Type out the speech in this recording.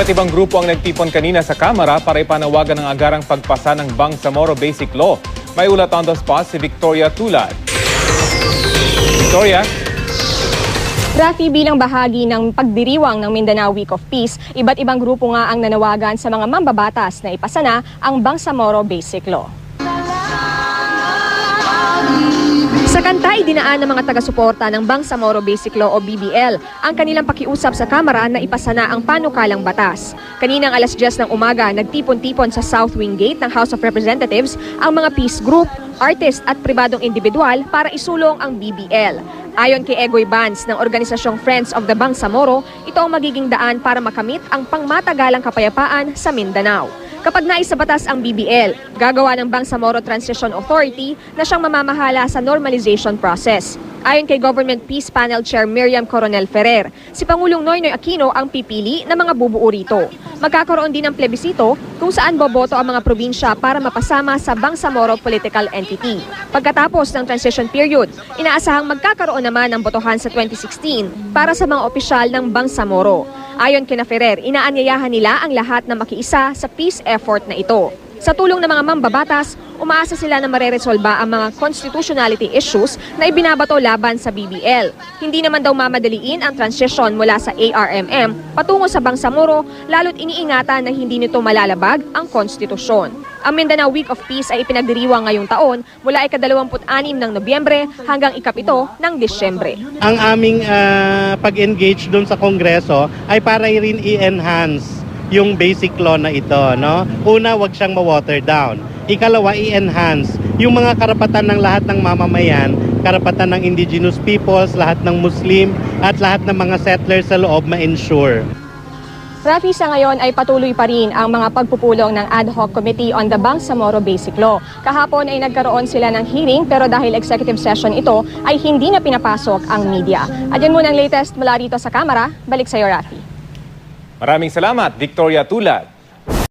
Iba't ibang grupo ang nagtipon kanina sa Kamara para ipanawagan ang agarang pagpasa ng Bangsamoro Basic Law. May ulat on the spot si Victoria Tulad. Victoria? Rafi, bilang bahagi ng pagdiriwang ng Mindanao Week of Peace, iba't ibang grupo nga ang nanawagan sa mga mambabatas na ipasana ang Bangsamoro Basic Law. Kanta, idinaan ng mga taga-suporta ng Bangsamoro Basic Law o BBL ang kanilang pakiusap sa Kamara na ipasana ang panukalang batas. Kaninang alas 10 ng umaga, nagtipon-tipon sa South Wing Gate ng House of Representatives ang mga peace group, artist at pribadong individual para isulong ang BBL. Ayon kay Egoy Banz ng organisasyong Friends of the Bangsamoro, ito ang magiging daan para makamit ang pangmatagalang kapayapaan sa Mindanao. Kapag naisabatas ang BBL, gagawa ng Bangsamoro Transition Authority na siyang mamamahala sa normalization process. Ayon kay Government Peace Panel Chair Miriam Coronel Ferrer, si Pangulong Noynoy Aquino ang pipili ng mga bubuo rito. Magkakaroon din ng plebisito kung saan boboto ang mga probinsya para mapasama sa Bangsamoro Political Entity. Pagkatapos ng transition period, inaasahang magkakaroon naman ng botohan sa 2016 para sa mga opisyal ng Bangsamoro. Ayon kina Ferrer, inaanyayahan nila ang lahat na makiisa sa peace effort na ito. Sa tulong ng mga mambabatas, umaasa sila na mareresolba ang mga constitutionality issues na ibinabato laban sa BBL. Hindi naman daw mamadaliin ang transition mula sa ARMM patungo sa Bangsamoro lalo't iniingatan na hindi nito malalabag ang konstitusyon. Ang Mindanao Week of Peace ay ipinagdiriwang ngayong taon mula ika-26 ng Nobyembre hanggang ikapito ng Disyembre. ang aming ah, pag-engage doon sa Kongreso ay para rin i-enhance yung basic law na ito. No? Una, wag siyang ma-water down. Ikalawa, i-enhance yung mga karapatan ng lahat ng mamamayan, karapatan ng indigenous peoples, lahat ng Muslim, at lahat ng mga settlers sa loob ma-ensure. Rafi, sa ngayon ay patuloy pa rin ang mga pagpupulong ng Ad Hoc Committee on the Bangsamoro Basic Law. Kahapon ay nagkaroon sila ng hearing pero dahil executive session ito ay hindi na pinapasok ang media. At yan muna ang latest mula rito sa Kamara. Balik sa iyo, Rafi. Maraming salamat, Victoria Tulad.